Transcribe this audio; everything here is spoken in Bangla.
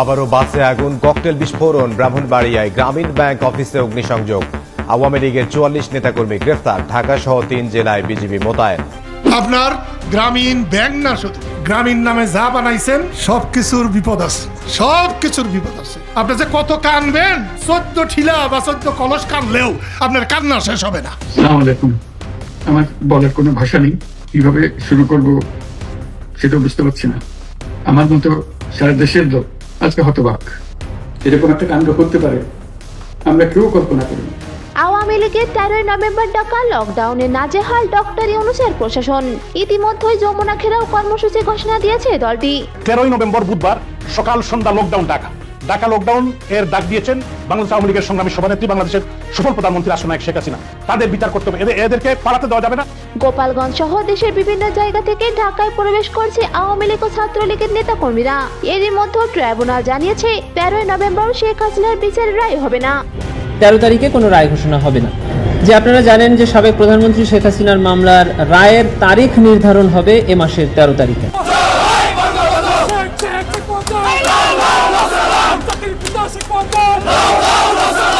আবারও বাসে আগুন ককটেল বিস্ফোরণ ব্রাহ্মণবাড়িয়ায় গ্রামীণ ব্যাংক অফিসে অগ্নিসংযোগ। আওয়ামী লীগের চুয়াল্লিশ নেতাকর্মী গ্রেফতার ঢাকা সহ তিন জেলায় বিজেপি মোতায়েন। আপনার গ্রামীণ ব্যাংক না শুধু গ্রামীণ নামে যা বানাইছেন সব কিছুর বিপদ আছে সব কিছুর বিপদ আছে। আপনি যে কত কানবেন চোদ্দ ঠিলা বা চোদ্দ কলস কানলেও আপনার কান্না শেষ হবে না। আলাইকুম। আমার বলার কোনো ভাষা নেই কীভাবে শুরু করব সেটা বুঝতে পারছি না। আমার মতো সারা দেশের লোক আজকে হতবাক। এরকম একটা কাণ্ড করতে পারে। আমরা কেউ কল্পনা করিনি আওয়ামী লীগের তেরোই নভেম্বর ডাকা লকডাউনে নাজেহাল ডক্টর ইউনুসের প্রশাসন। ইতিমধ্যেই যমুনা ঘেরাও কর্মসূচি ঘোষণা দিয়েছে দলটি। তেরোই নভেম্বর বুধবার সকাল সন্ধ্যা লকডাউন ডাকা ঢাকা লকডাউন এর ডাক দিয়েছেন বাংলাদেশ আওয়ামী লীগের সংগ্রামী সভানেত্রী বাংলাদেশের সফল প্রধানমন্ত্রী রাষ্ট্রনায়ক শেখ হাসিনা। তাদের বিচার করতে হবে। এদের- এদেরকে পালাতে দেওয়া যাবে না। গোপালগঞ্জ সহ দেশের বিভিন্ন জায়গা থেকে ঢাকায় প্রবেশ করছে আওয়ামী লীগ ও ছাত্রলীগের নেতাকর্মীরা। এরই মধ্যে ট্রাইব্যুনাল জানিয়েছে, তেরোই নভেম্বর শেখ হাসিনার বিচার রায় হবে না। তেরো তারিখে কোনো রায় ঘোষণা হবে না। যে আপনারা জানেন যে সাবেক প্রধানমন্ত্রী শেখ হাসিনার মামলার রায়ের তারিখ নির্ধারণ হবে এ মাসের তেরো তারিখে।